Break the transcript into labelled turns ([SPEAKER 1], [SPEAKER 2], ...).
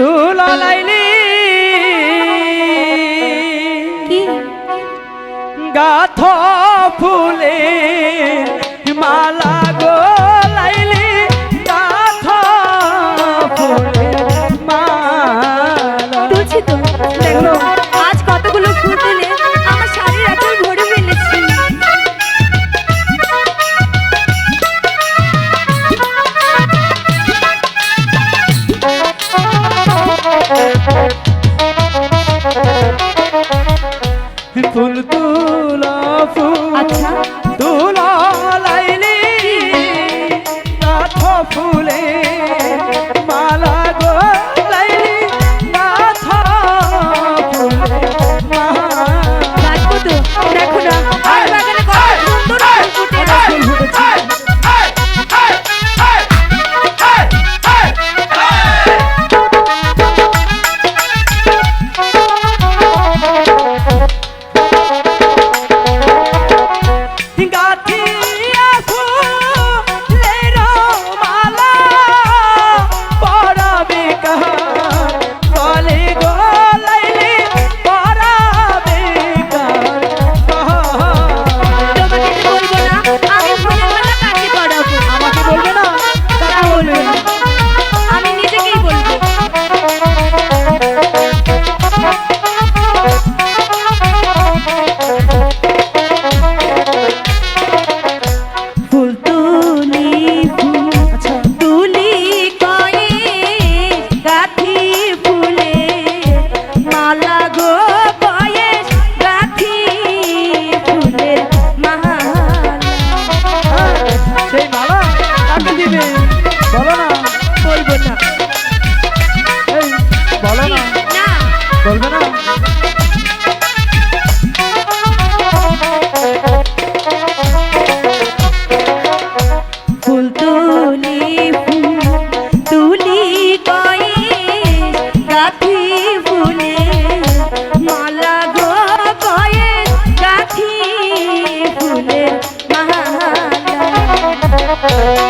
[SPEAKER 1] তুলা লাইলি
[SPEAKER 2] কি?
[SPEAKER 1] গাথ ফুলে মালা Thank you.